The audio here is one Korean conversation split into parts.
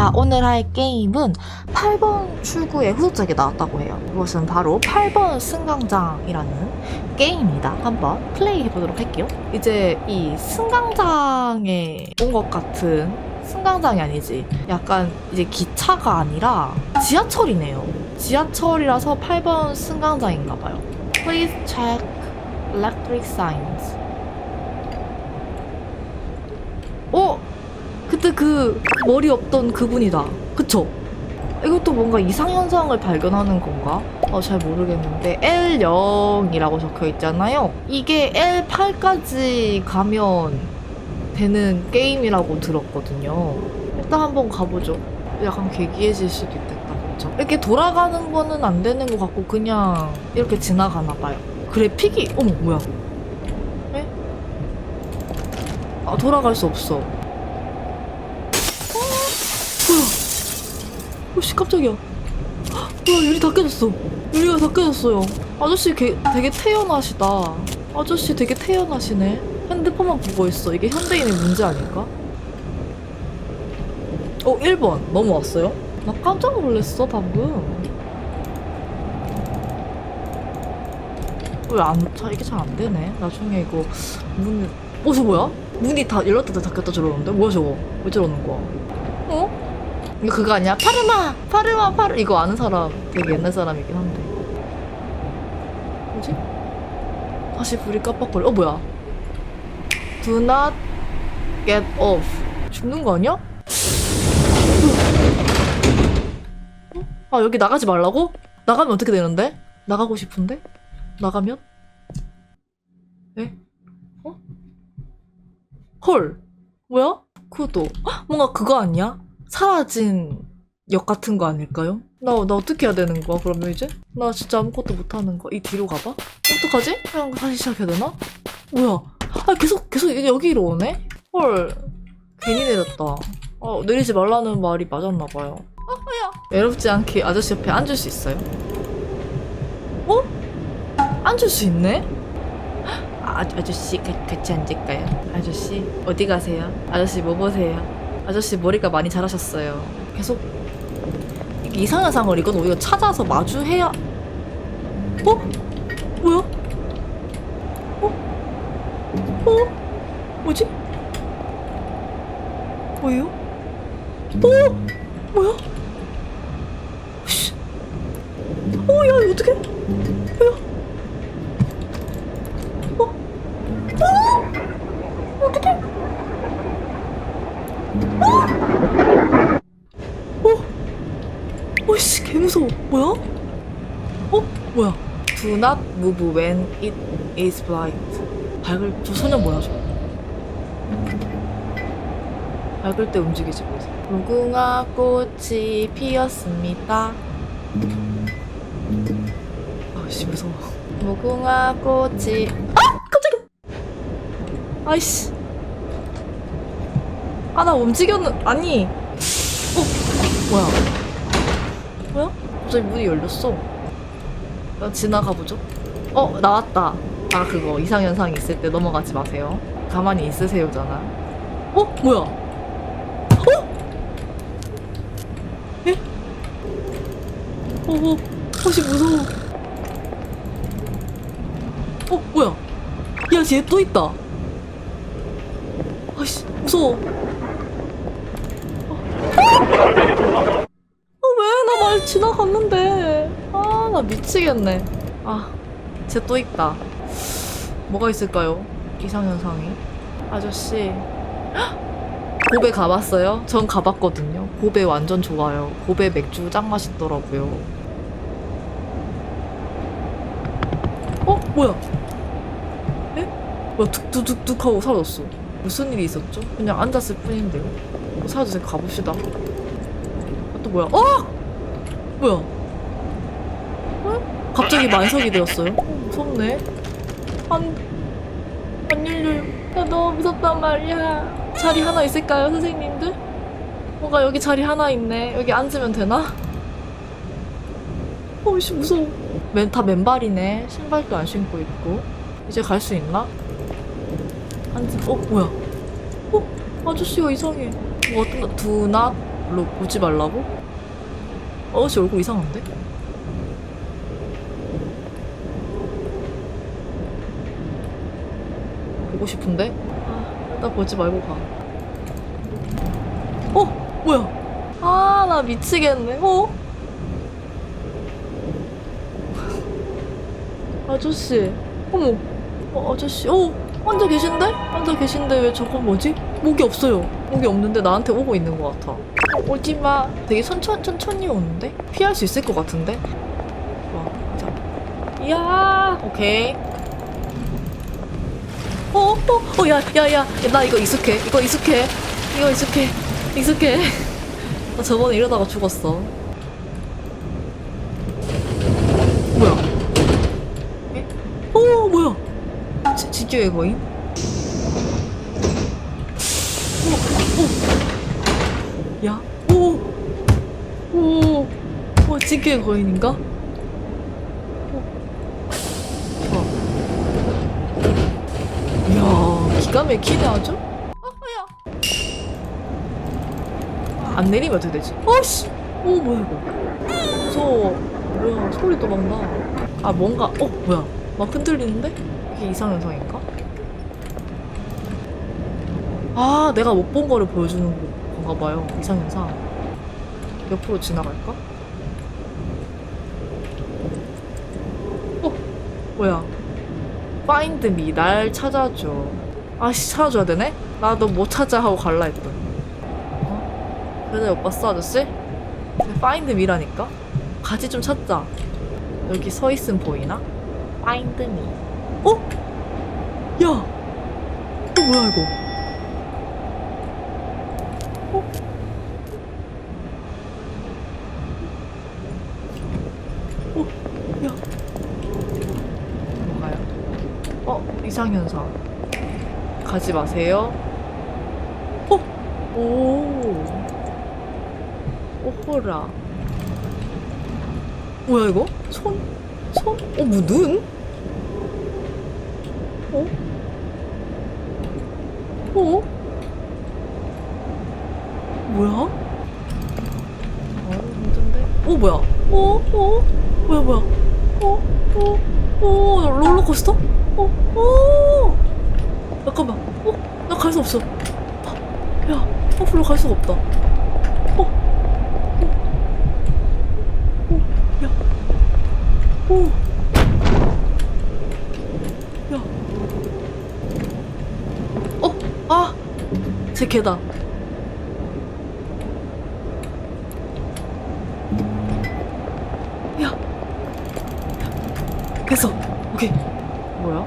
자, 오늘 할 게임은 8번 출구에 후속작이 나왔다고 해요. 이것은 바로 8번 승강장이라는 게임입니다. 한번 플레이 해보도록 할게요. 이제 이 승강장에 온 것 같은 승강장이 아니지. 약간 이제 기차가 아니라 지하철이네요. 지하철이라서 8번 승강장인가 봐요. Please check electric signs. 어? 그때 그 머리 없던 그분이다. 그쵸? 이것도 뭔가 이상현상을 발견하는 건가? 어, 잘 모르겠는데 L0이라고 적혀 있잖아요. 이게 L8까지 가면 되는 게임이라고 들었거든요. 일단 한번 가보죠. 약간 괴기해질 수도 있겠다. 그쵸? 이렇게 돌아가는 거는 안 되는 것 같고 그냥 이렇게 지나가나 봐요. 그래픽이 어머 뭐야? 에? 아 돌아갈 수 없어. 뭐야? 오씨 깜짝이야. 뭐야 유리 다 깨졌어. 유리가 다 깨졌어요. 아저씨 게, 되게 태연하시다. 아저씨 되게 태연하시네. 핸드폰만 보고 있어. 이게 현대인의 문제 아닐까? 어 1번 넘어왔어요? 나 깜짝 놀랐어 방금. 왜안 자 이게 잘 안 되네. 나중에 이거 문 어, 저 뭐야? 문이 다 열렸다 닫혔다 저러는데? 뭐야 저거? 왜 저러는 거야? 어? 이거 그거 아니야? 파르마! 파르마, 파르 이거 아는 사람 되게 옛날 사람이긴 한데 뭐지? 다시 불이 깜빡거려 어 뭐야? Do not get off 죽는 거 아니야? 어? 아 여기 나가지 말라고? 나가면 어떻게 되는데? 나가고 싶은데? 나가면? 에? 어? 헐 뭐야? 그것도 헉, 뭔가 그거 아니야? 사라진 역 같은 거 아닐까요? 나, 나 어떻게 해야 되는 거야 그러면 이제? 나 진짜 아무것도 못하는 거야 이 뒤로 가봐? 어떡하지? 그냥 다시 시작해야 되나? 뭐야 아 계속 계속 여기로 오네? 헐 괜히 내렸다 어 내리지 말라는 말이 맞았나 봐요 아 뭐야 외롭지 않게 아저씨 옆에 앉을 수 있어요? 어? 앉을 수 있네? 아, 아저씨 가- 같이 앉을까요? 아저씨 어디 가세요? 아저씨 뭐 보세요? 아저씨 머리가 많이 자라셨어요. 계속 이상한 상을 이건 오히려 찾아서 마주해야 어? 뭐야? 어? 어? 뭐지? 뭐예요? 어? 뭐야? 씨. 어, 야, 어떡해? 뭐야? 뭐야? 어? 뭐야? Do not move when it is bright 밝을 저 소녀 뭐야 저? 밝을 때 움직이지 못해 무궁화 꽃이 피었습니다. 아씨 무서워. 무궁화 꽃이 아! 깜짝이야! 아이씨. 아 나 움직였는 아니. 어? 뭐야? 뭐야 갑자기 문이 열렸어. 나 지나가 보죠. 어 나왔다. 아 그거 이상현상이 있을 때 넘어가지 마세요. 가만히 있으세요잖아. 어? 뭐야? 어? 에? 어어 혹시 무서워. 어 뭐야? 야쟤 또 있다. 아이씨 무서워. 아, 지나갔는데. 아, 나 미치겠네. 아, 쟤 또 있다. 뭐가 있을까요? 이상현상이. 아저씨. 헉! 고베 가봤어요? 전 가봤거든요. 고베 완전 좋아요. 고베 맥주 짱 맛있더라고요. 어? 뭐야? 에? 뭐야, 툭툭툭툭 하고 사라졌어. 무슨 일이 있었죠? 그냥 앉았을 뿐인데요. 어, 사라졌으니까 가봅시다. 아, 또 뭐야? 어! 뭐야? 어? 갑자기 만석이 되었어요. 어, 무섭네. 안, 안 열려요. 나 너무 무섭단 말이야. 자리 하나 있을까요, 선생님들? 뭔가 여기 자리 하나 있네. 여기 앉으면 되나? 어이씨, 무서워. 맨, 다 맨발이네. 신발도 안 신고 있고. 이제 갈 수 있나? 앉아. 어, 뭐야? 어? 아저씨가 이상해. 뭐 어떤, do not 로 보지 말라고? 아저씨 얼굴 이상한데? 보고 싶은데? 아, 나 보지 말고 가. 어? 뭐야? 아, 나 미치겠네. 어? 아저씨. 어머. 어, 아저씨. 어, 앉아 계신데? 앉아 계신데 왜 저건 뭐지? 목이 없어요. 목이 없는데 나한테 오고 있는 것 같아. 어, 오지 마. 되게 천천, 천천히 오는데? 피할 수 있을 것 같은데? 와, 가자. 이야. 오케이. 어, 어, 어, 야, 야, 야, 나 이거 익숙해. 이거 익숙해. 이거 익숙해. 익숙해. 나 저번에 이러다가 죽었어. 뭐야? 에? 어, 뭐야? 지, 지교의 거인? 어, 어. 야, 오, 오, 어, 지교의 거인인가? 어. 어. 이야, 기가 막히네 아주. 아야. 안 내리면 어떻게 되지? 아씨, 오 뭐야 이거? 무서워. 뭐야 소리도 막 나. 아 뭔가, 어 뭐야? 막 흔들리는데? 이게 이상 현상인가? 아, 내가 못 본 거를 보여주는 건가 봐요. 이상 현상. 옆으로 지나갈까? 어, 뭐야? Find me, 날 찾아줘. 아씨, 찾아줘야 되네? 나 너 못 찾아 하고 갈라 했더니. 어? 그래도 못 봤어, 아저씨? Find me라니까? 같이 좀 찾자. 여기 서 있음 보이나? Find me. 어? 야! 어, 뭐야, 이거? 어? 어? 야. 뭔가요? 어? 이상현상. 가지 마세요. 어? 오. 오호라. 뭐야, 이거? 손? 손? 어, 뭐, 눈? 어? 어? 뭐야? 어, 힘든데? 어, 뭐야? 어? 어? 뭐야, 뭐야? 어? 어? 어? 롤러코스터? 어? 어? 잠깐만. 어? 나 갈 수 없어. 야, 앞으로 갈 수가 없다. 어? 어? 어? 야. 오. 야. 어? 아! 제 개다. 야. 됐어. 오케이. 뭐야?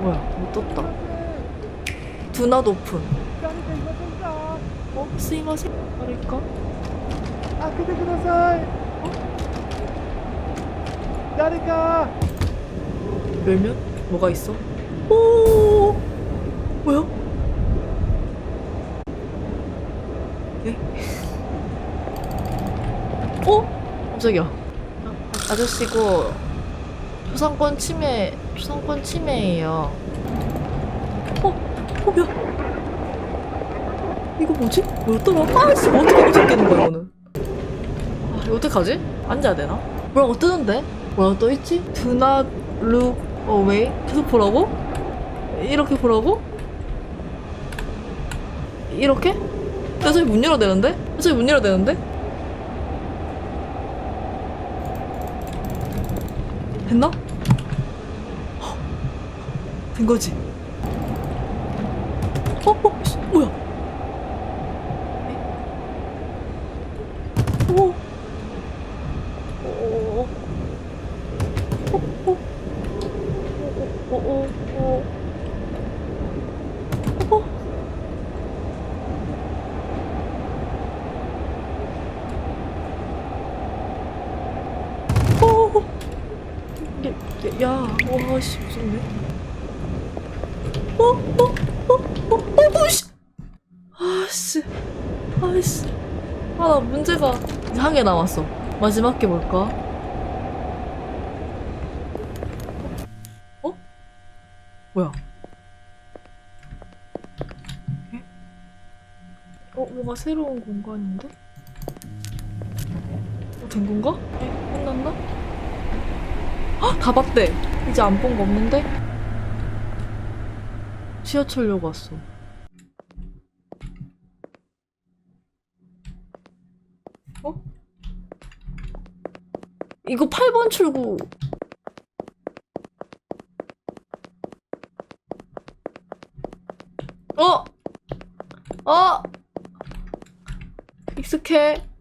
뭐야? 못 떴다. Do not 어스이머아그다 열면 뭐가 있어? 오. 뭐야? 네? 어? 깜짝이야. 아, 아저씨고 초상권 침해 초상권 침해예요. 어? 어, 야! 이거 뭐지? 뭐였더라? 아씨, 뭐 어떻게 무섭겠는 거야, 이거는. 아, 이거 어떡하지? 앉아야 되나? 뭐라고 뜨는데? 뭐라고 떠있지? Do not look away. 계속 보라고? 이렇게 보라고? 이렇게? 나 저기 문 열어야 되는데? 나 저기 문 열어야 되는데? 됐나? 헉, 된 거지? 어? 어? 씨, 뭐야? 어, 어, 어, 어, 어. 어, 어, 어. 어. 어. 야, 와, 씨, 무섭네. 어, 어, 어, 어, 나 문제가 한개 나왔어 마지막 게 뭘까? 어? 뭐야? 어, 뭐가 새로운 공간인데? 어, 된 건가? 네, 에? 끝났나? 헉! 다 봤대! 이제 안 본 거 없는데? 지하철역 왔어. 어? 이거 8번 출구. 어? 어? 익숙해.